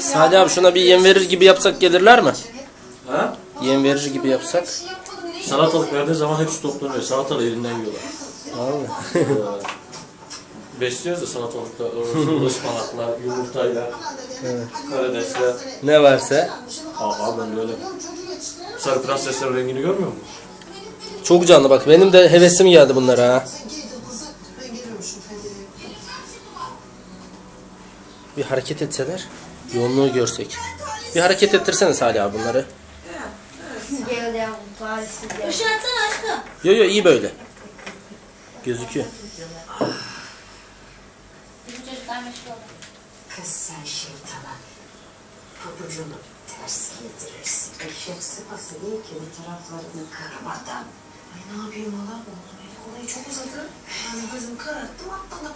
Sadi abi şuna bir yem verir gibi yapsak gelirler mi? Ha? Yem verir gibi yapsak. Salatalık verdiği zaman hepsi toplanıyor. Salatalı elinden yiyorlar. Vallahi. Ee, besliyoruz da salatalıkla, ıspanakla, yumurtayla, evet. karidesle. Ne varsa. Aa ben böyle. Sarı prenseslerin rengini görmüyor musun? Çok canlı bak. Benim de hevesim geldi bunlara. Bir hareket etseler. Yoğunluğu görsek. Bir hareket ettirsene Salih abi bunları. Açsana aşkım. Yo yo iyi böyle. Gözüküyor. Kız sen şeytana pabucunu ters giydirirsin. Eşek sıpası iyi ki bir taraflarını kırmadan. Ay ne yapayım? Oğlum olayı çok uzadı. Yani gözüm kararttım atladım.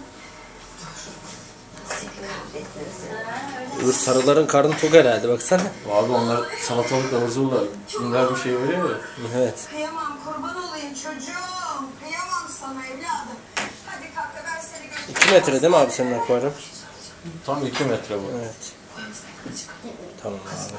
Öbür sarıların karnı tok herhalde baksana. Abi onlar salatalıkla hırzırlar. Bunlar bir şey veriyor ya. Evet. Kıyamam kurban olayım çocuğum. Kıyamam sana evladım. Hadi kalk da ben seni götüreyim. 2 metre değil mi abi senin akvaryum? Tam 2 metre bu. Evet. Tamam abi.